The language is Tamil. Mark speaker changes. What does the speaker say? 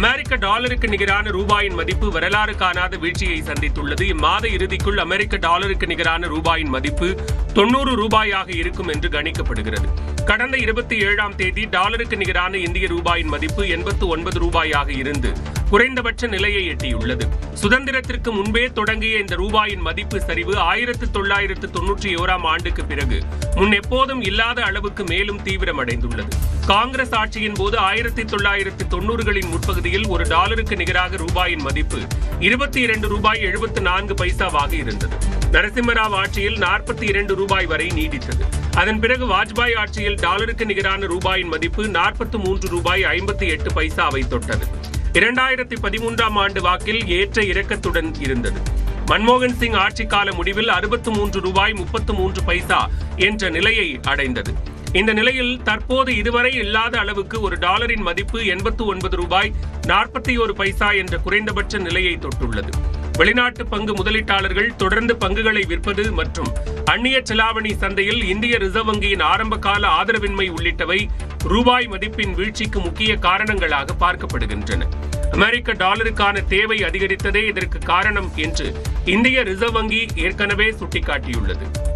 Speaker 1: அமெரிக்க டாலருக்கு நிகரான ரூபாயின் மதிப்பு வரலாறு காணாத வீழ்ச்சியை சந்தித்துள்ளது. இம்மாத இறுதிக்குள் அமெரிக்க டாலருக்கு நிகரான ரூபாயின் மதிப்பு தொண்ணூறு ரூபாயாக இருக்கும் என்று கணிக்கப்படுகிறது. கடந்த இருபத்தி ஏழாம் தேதி டாலருக்கு நிகரான இந்திய ரூபாயின் மதிப்பு எண்பத்து ஒன்பது ரூபாயாக இருந்து குறைந்தபட்ச நிலையை எட்டியுள்ளது. சுதந்திரத்திற்கு முன்பே தொடங்கிய இந்த ரூபாயின் மதிப்பு சரிவு ஆயிரத்து தொள்ளாயிரத்து தொன்னூற்றி ஓராம் ஆண்டுக்கு பிறகு முன் எப்போதும் இல்லாத அளவுக்கு மேலும் தீவிரமடைந்துள்ளது. காங்கிரஸ் ஆட்சியின் போது ஆயிரத்தி தொள்ளாயிரத்து தொன்னூறுகளின் முற்பகுதியில் ஒரு டாலருக்கு நிகராக ரூபாயின் மதிப்பு இருபத்தி இரண்டு ரூபாய் எழுபத்து நான்கு பைசாவாக இருந்தது. நரசிம்மராவ் ஆட்சியில் நாற்பத்தி இரண்டு ரூபாய் வரை நீடித்தது. அதன் பிறகு வாஜ்பாய் ஆட்சியில் டாலருக்கு நிகரான ரூபாயின் மதிப்பு நாற்பத்தி மூன்று ரூபாய் ஐம்பத்தி எட்டு பைசாவை தொட்டது. இரண்டாயிரத்தி பதிமூன்றாம் ஆண்டு வாக்கில் ஏற்ற இறக்கத்துடன் இருந்தது. மன்மோகன் சிங் ஆட்சி கால முடிவில் அறுபத்து மூன்று ரூபாய் முப்பத்து மூன்று பைசா என்ற நிலையை அடைந்தது. இந்த நிலையில் தற்போது இதுவரை இல்லாத அளவுக்கு ஒரு டாலரின் மதிப்பு எண்பத்து ஒன்பது ரூபாய் நாற்பத்தி ஒரு பைசா என்ற குறைந்தபட்ச நிலையை தொட்டுள்ளது. வெளிநாட்டு பங்கு முதலீட்டாளர்கள் தொடர்ந்து பங்குகளை விற்பது மற்றும் அந்நிய செலாவணி சந்தையில் இந்திய ரிசர்வ் வங்கியின் ஆரம்பகால ஆதரவின்மை உள்ளிட்டவை ரூபாய் மதிப்பின் வீழ்ச்சிக்கு முக்கிய காரணங்களாக பார்க்கப்படுகின்றன. அமெரிக்க டாலருக்கான தேவை அதிகரித்ததே இதற்கு காரணம் என்று இந்திய ரிசர்வ் வங்கி ஏற்கனவே சுட்டிக்காட்டியுள்ளது.